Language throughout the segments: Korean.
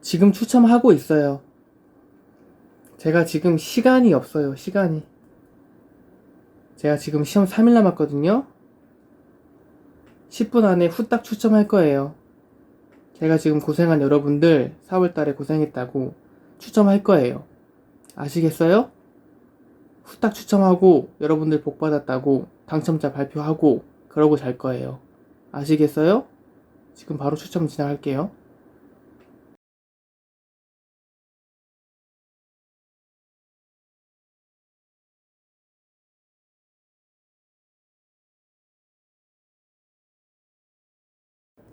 지금 추첨하고 있어요. 제가 지금 시간이 없어요, 시간이. 제가 지금 시험 3일 남았거든요. 10분 안에 후딱 추첨할 거예요. 제가 지금 고생한 여러분들 4월 달에 고생했다고 추첨할 거예요. 아시겠어요? 후딱 추첨하고 여러분들 복 받았다고 당첨자 발표하고 그러고 잘 거예요. 아시겠어요? 지금 바로 추첨 진행할게요.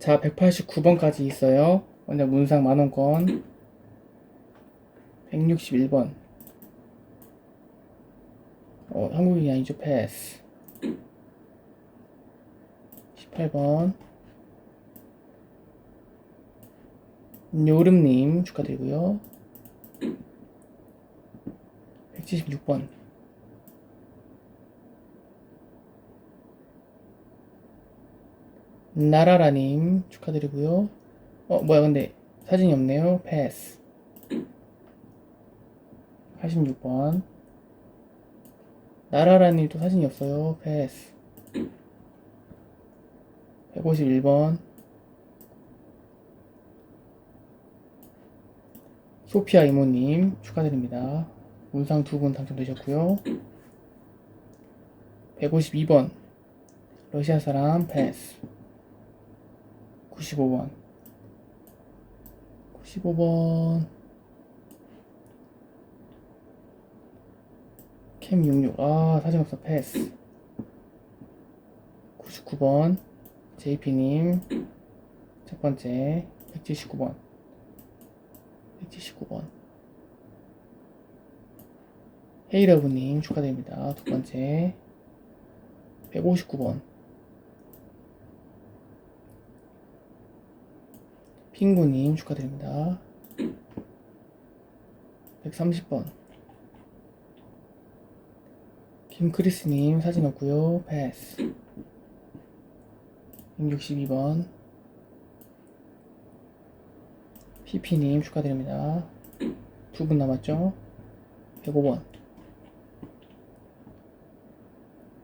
자, 189번까지 있어요. 먼저 문상 만원권. 161번. 어, 한국인이 아니죠. 패스. 18번. 요름님 축하드리고요. 176번. 나라라님 축하드리고요. 어 뭐야 근데 사진이 없네요. 패스. 86번. 나라라님 또 사진이 없어요. 패스. 151번. 소피아 이모님 축하드립니다. 문상 두 분 당첨되셨고요. 152번. 러시아 사람 패스. 95번. 95번. 캠 66 아 사진 없어. 패스. 99번. JP님. 첫 번째. 179번. 179번. 헤이러브님 축하드립니다. 두 번째. 159번 핑구님 축하드립니다. 130번. 김크리스님 사진 없고요. 패스. 162번. 피피님 축하드립니다. 두 분 남았죠? 105번.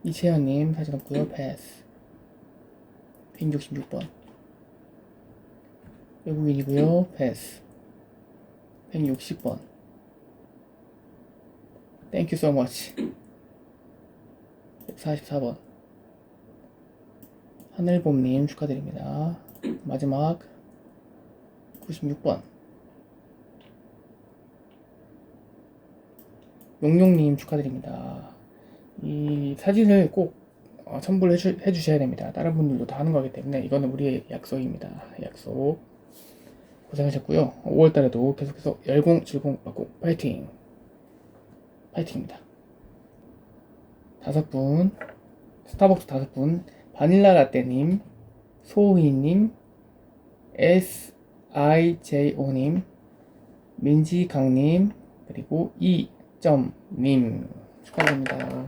이채연님 사진 없고요. 패스. 166번 외국인이고요. 패스. 160번. Thank you so much. 144번. 하늘봄님 축하드립니다. 마지막 96번. 용용님 축하드립니다. 이 사진을 꼭 어, 첨부를 해주, 해주셔야 됩니다. 다른 분들도 다 하는 거기 때문에 이거는 우리의 약속입니다. 약속. 고생하셨고요. 5월달에도 계속해서 열공, 질공, 막공, 파이팅! 파이팅입니다. 다섯 분, 스타벅스 다섯 분, 바닐라 라떼님, 소희님, SIJO님, 민지강님, 그리고 이점님 축하드립니다.